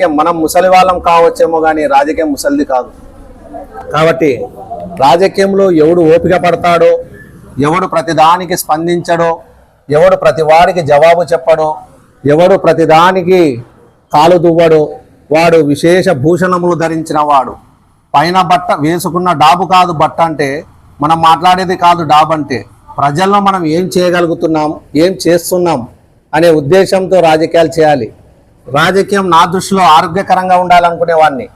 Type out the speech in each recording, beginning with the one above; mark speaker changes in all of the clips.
Speaker 1: రాజకీయం మనం ముసలి వాళ్ళం కావచ్చేమో కానీ రాజకీయం ముసలిది కాదు. కాబట్టి రాజకీయంలో ఎవడు ఓపిక పడతాడో ఎవడు ప్రతిదానికి స్పందించడో ఎవడు ప్రతి వాడికి జవాబు చెప్పడో ఎవడు ప్రతిదానికి కాలు దువ్వడో వాడు విశేష భూషణములు ధరించిన వాడు. పైన బట్ట వేసుకున్న డాబు కాదు బట్ట అంటే మనం మాట్లాడేది కాదు డాబు అంటే ప్రజల్లో మనం ఏం చేయగలుగుతున్నాం ఏం చేస్తున్నాం అనే ఉద్దేశంతో రాజకీయాలు చేయాలి. రాజకీయం నా దృష్టిలో ఆరోగ్యకరంగా ఉండాలనుకునే వాడిని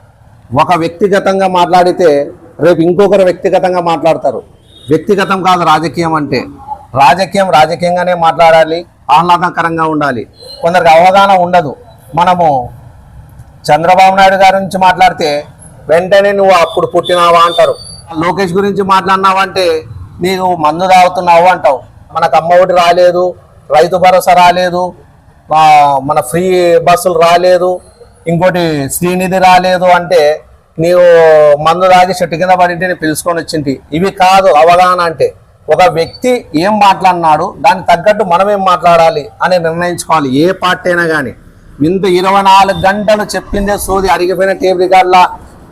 Speaker 1: ఒక వ్యక్తిగతంగా మాట్లాడితే రేపు ఇంకొకరు వ్యక్తిగతంగా మాట్లాడతారు. వ్యక్తిగతం కాదు రాజకీయం అంటే. రాజకీయం రాజకీయంగానే మాట్లాడాలి ఆహ్లాదకరంగా ఉండాలి. కొందరికి అవగాహన ఉండదు. మనము చంద్రబాబు నాయుడు గారి నుంచి మాట్లాడితే వెంటనే నువ్వు అప్పుడు పుట్టినావా అంటారు. లోకేష్ గురించి మాట్లాడినావంటే నీవు మందు తాగుతున్నావు అంటావు. మనకు అమ్మ ఒకటి రాలేదు రైతు భరోసా రాలేదు మన ఫ్రీ బస్సులు రాలేదు. ఇంకోటి శ్రీనిధి రాలేదు అంటే నీవు మందు తాగి చెట్టు కింద పడింటే నేను పిలుచుకొని వచ్చింటి. ఇవి కాదు అవగాహన అంటే ఒక వ్యక్తి ఏం మాట్లాడినాడు దానికి తగ్గట్టు మనం ఏం మాట్లాడాలి అని నిర్ణయించుకోవాలి. ఏ పార్టీ అయినా కానీ ఇంత ఇరవై నాలుగు గంటలు చెప్పిందే సోది అడిగిపోయిన టేబుల్ రికార్డులా.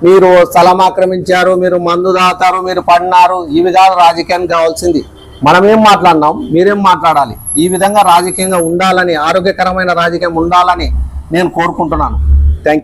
Speaker 1: మీరు స్థలం ఆక్రమించారు మీరు మందు దాతారు మీరు పడినారు. ఇవి కాదు రాజకీయానికి కావాల్సింది. మనం ఏం మాట్లాడినాం? మీరేం మాట్లాడాలి? ఈ విధంగా రాజకీయంగా ఉండాలని ఆరోగ్యకరమైన రాజకీయం ఉండాలని నేను కోరుకుంటున్నాను. Thank you